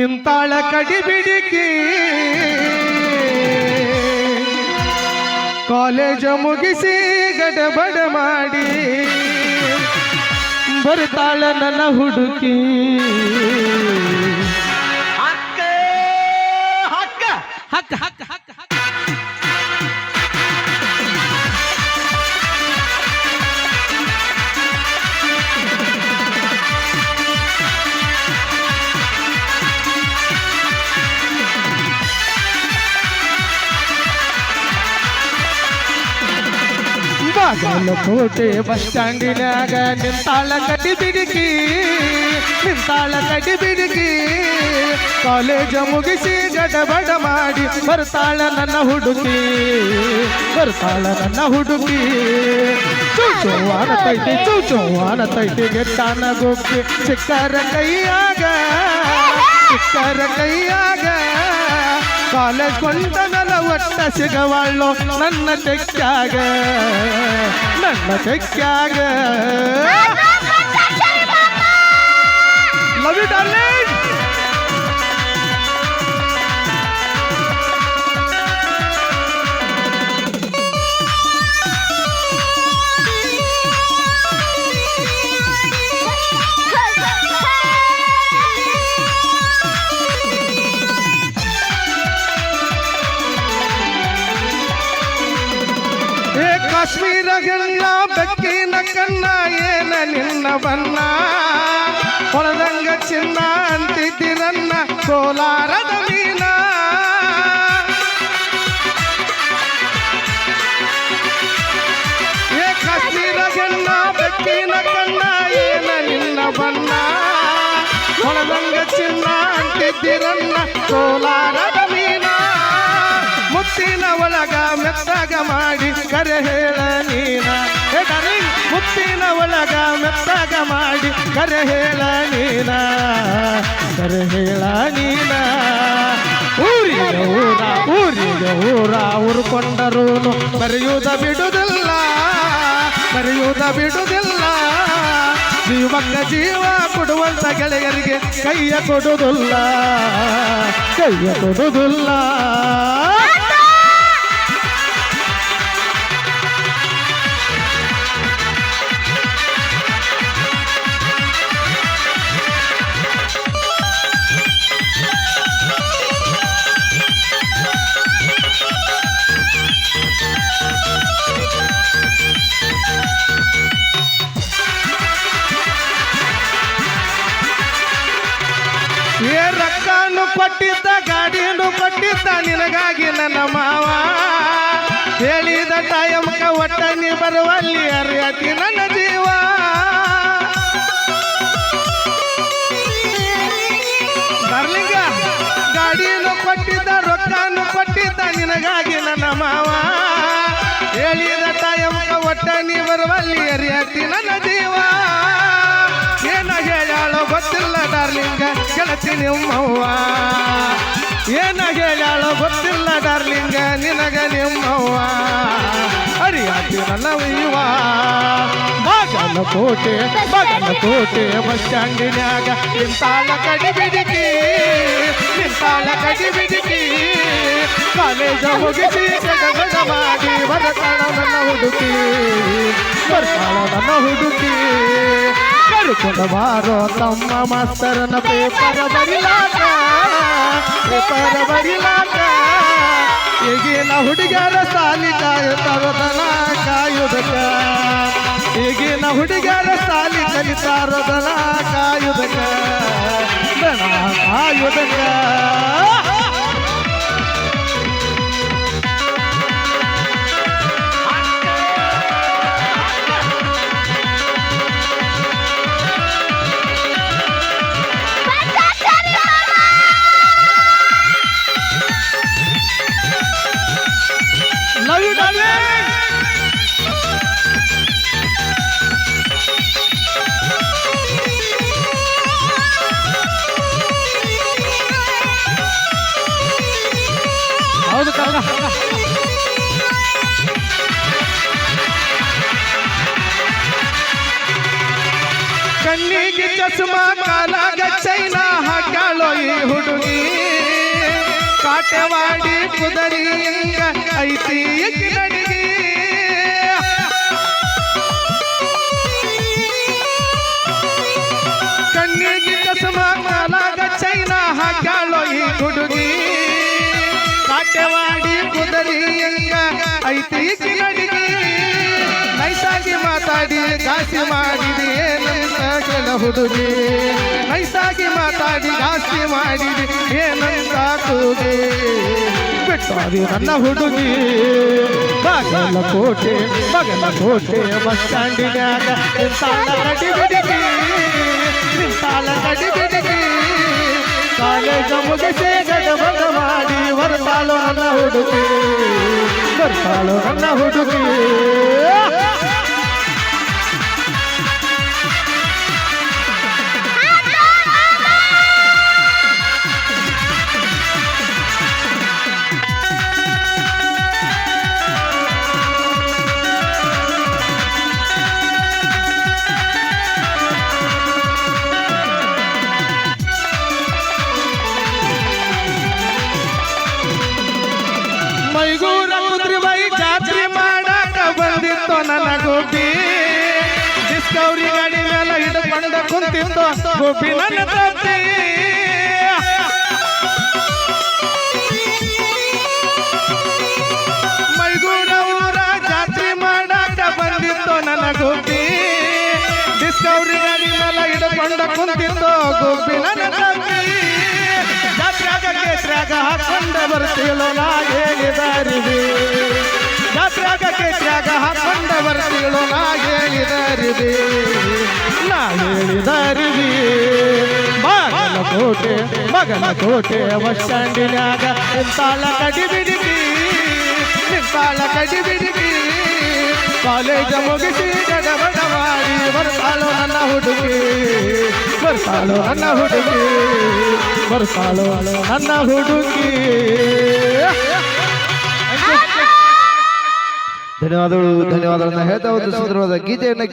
ನಿಂತಾಳ ಕಡಿಬಿಡಿಕಿ college ಮುಗಿಸಿ ಗಡಬಡ ಮಾಡಿ ಬರ್ತಾಳ ನನ್ನ ಹುಡುಕಿ. ಹಕ್ಕ ಹಕ್ಕ ಹಕ್ಕ ಹಕ್ಕ. ಬಾಗಲಕೋಟೆ ಬಸ್ ಸ್ಟ್ಯಾಂಡಿನಾಗ ನಿಂತಾಳ ಕಡಿ ಬಿಡಿಕಿ, ನಿಂತಾಳ ಕಟ್ಟಿ ಬಿಡಿಕಿ. ಕಾಲೇಜ ಮುಗಿಸಿ ಗಡಬಡ ಮಾಡಿ ಬರ್ತಾಳ ನನ್ನ ಹುಡುಕಿ, ಬರ್ತಾಳ ನನ್ನ ಹುಡುಕಿ. ಚೌಚೌವಾನ ತೈಟಿ ಚೌಚೌವಾನ ತೈಟಿ ಗೆಟ್ಟಾನ ಗೊಬ್ಬಿ. ಚಿಕ್ಕರ ಕೈಯಾಗ ಚಿಕ್ಕರ ಕೈಯಾಗ. ಕಾಲೇಜ್ ಕೊಂಡನಲ ಒಟ್ಟ ಸಿಗವಾಳು ನನ್ನ ತೆಕ್ಕಾಗ ನನ್ನ ತೆಕ್ಕಾಗ ಲವ್ ಯು ಡಾರ್ಲಿಂಗ್. ಏ ಕಾಶ್ಮೀರ ಗಣ್ಣ ಬೆಕ್ಕಿನ ಕಣ್ಣ ಏನ ನಿನ್ನ ಬಣ್ಣ ಹೊಳದಂಗ ಚಿನ್ನ ಅಂತಿದ್ದಿರನ್ನ ಕೋಲಾರದ ಮೀನ ಏ ಕಾಶ್ಮೀರ ಗಣ್ಣ ಬೆಕ್ಕಿನ ಕಣ್ಣ ಏನ ನಿನ್ನ ಬಣ್ಣ ಹೊಳದಂಗ ಚಿನ್ನ ಅಂತಿದ್ದಿರನ್ನ ಕೋಲಾರದ ಮೀನ ಮುತ್ತಿನ ಒಳಗ ಮೆತ್ತಗ ಮಾಡಿ ಕರೆ ಹೇಳ ನೀನ. darling, ಮುತ್ತಿನ ಒಳಗ ಮೆತ್ತಗ ಮಾಡಿ ಕರೆ ಹೇಳ ನೀನ. ಕರೆ ಹೇಳ ನೀನ. ಊರಿಗೆ ಊರ ಊರಿಗೆ ಊರ ಉರ್ಕೊಂಡರೂನು ಬರೆಯುವುದ ಬಿಡುವುದಿಲ್ಲ ಬರೆಯುವುದ ಬಿಡುವುದಿಲ್ಲ ಜೀವಕ್ಕ ಜೀವ ಕೊಡುವಂತ ಗೆಳೆಯರಿಗೆ ಕೈಯ ಕೊಡುವುದಿಲ್ಲ ಕೈಯ ಕೊಡುವುದಿಲ್ಲ ಏ ರೊಕ್ಕನು ಕೊಟ್ಟಿದ್ದ ಗಾಡಿಯನ್ನು ಕೊಟ್ಟಿದ್ದ, ನಿನಗಾಗಿ ನನ್ನ ಮಾವ. ಹೇಳಿದ ತಾಯಮ್ಮಕ ಒಟ್ಟ ನೀ ಬರುವಲ್ಲಿ ಅರಿಯತಿ ನನ್ನ ಜೀವ. ಬರ್ಲಿಂಗ ಗಾಡಿಯನ್ನು ಕೊಟ್ಟಿದ್ದ, ರೊಕ್ಕನು ಕೊಟ್ಟಿದ್ದ, ನಿನಗಾಗಿ ನನ್ನ ಮಾವ. ಹೇಳಿದ ತಾಯಮ್ಮಕ ಒಟ್ಟ ನೀ ಬರುವಲ್ಲಿ ಅರಿಯತಿ ನನ್ನ ಜೀವ. ಹೇಳಾಳೋ ಗೊತ್ತಿಲ್ಲ ಡಾರ್ಲಿಂಗ ಗೆಳತಿ ನಿಮ್ಮವ್ವ ಏನ ಹೇಳಾಳೋ ಗೊತ್ತಿಲ್ಲ ಡಾರ್ಲಿಂಗ ನಿನಗ ನಿಮ್ಮವ್ವ ಅರಿಯಾತಿ ನನ್ನ ಇವ ಬಾಗಲಕೋಟೆ ಬಾಗಲಕೋಟೆ ಬಸ್ ಸ್ಟ್ಯಾಂಡಿನ್ಯಾಗ ನಿಂತಾಳ ಕಡಿ ಬಿಡಿಕಿ ನಿಂತಾಳ ಕಡಿ ಬಿಡಿಕಿ. ಕಾಲೇಜ ಮುಗಿಸಿ ಗಡಗಡ ಮಾಡಿ ಬರ್ತಾಳ ನನ್ನ ಹುಡುಕಿ ಬರ್ತಾಳ ನನ್ನ ಹುಡುಕಿ. ಕರ್ಕೊಂಡು ಬಾರೋ ತಮ್ಮ ಮಾಸ್ತರನ ಪೇಪರ ಬರಿಲಾಕ ಪೇಪರ ಬರಿಲಾಕ. ಈಗಿನ ಹುಡುಗರ ಸಾಲಿ ಕಾಯುತ್ತಾರದನ ಕಾಯುದಕ. ಈಗಿನ ಹುಡುಗರ ಸಾಲಿ ಕಲಿತಾರದನ ಕಾಯುದಕ. ದನ ಚಸ್ಮಾ ಕಾಲಾಗ ಚೈನ ಹಾಕಳೋ ಈ ಹುಡುಗಿ. ಕಾಟವಾಡಿ ಕುದರಿ ಐತಿ ಮಾತಾಡಿ ಗಾಸಿ ಮಾಡಿದಿ ಏನಂತ ಕೆಲ ಹುಡುಗಿ ನೈಸಾಗಿ ಮಾತಾಡಿ ಗಾಸಿ ಮಾಡಿದಿ ಏನಂತ ಕೂಗಿ ಬಿಟ್ಟಾರಿ ನನ್ನ ಹುಡುಗಿ ಬಾಗಲ ಕೋಟೆ ಬಗಲ ಕೋಟೆ ಬಸ್ ಸ್ಟ್ಯಾಂಡಿನ್ಯಾಗ ನಿಂತಾಳ ಕಡಿ ಬಿಡಿಗಿ ನಿಂತಾಳ ಕಡಿ ಬಿಡಿಗಿ ಕಾಲೇಜ ಮುಗಿಸಿ ಗಡಬಡ ಮಾಡಿ ಬರ್ತಾಳು ನನ್ನ ಹುಡುಗಿ ಬರ್ತಾಳು ನನ್ನ ಹುಡುಗಿ ಹಿಡ್ಕೊಂಡು ಕುಂತಿತ್ತು ಗೋಪಿ ನನ್ನ ತಪ್ಪಿ ಮೈಗೂರ ಊರ ಜಾತ್ರೆ ಮಾಡಾಕ ಬಂದಿತ್ತು ನನ್ನ ಗೋಪಿ. ಡಿಸ್ಕವರಿ ಗಾಡಿ ಮೇಲೆ ಹಿಡ್ಕೊಂಡು ಕುಂತಿತ್ತು ಗೋಪಿ ನನ್ನ ಜಾತ್ರಾಗ ಕೇತ್ರ್ಯಾಗ ಹಾಕೊಂಡ ಬರ್ತೀಳೋ ನಾ ಜಾತ್ರಾಗ ಬರ್ತೀಳೋ ನಾ ಹೇಳಿದಾರಿವಿ. ನಾ ಮಗನ ಕೋಟೆ ಮಗನ ಕೋಟೆ ಬಸ್ ಸ್ಟ್ಯಾಂಡಿನ್ಯಾಗ ನಿಂತಾಳ ಕಡಿ ಬಿಡಿಗಿ ನಿಂತಾಳ ಕಡಿ ಬಿಡಿಗಿ ಕಾಲೇಜ ಮುಗಿಸಿ ಗಡಬಡ ಮಾಡಿ ಬರ್ತಾಳೋ ನನ್ನ ಹುಡುಗಿ ಬರ್ತಾಳೋ ನನ್ನ ಹುಡುಗಿ ಬರ್ತಾಳೋ ನನ್ನ ಹುಡುಗಿ ಧನ್ಯವಾದಗಳು ಧನ್ಯವಾದಗಳನ್ನ ಹೇಳ್ತಾ ಒಂದು ಸುಂದರವಾದ ಗೀತೆಯನ್ನ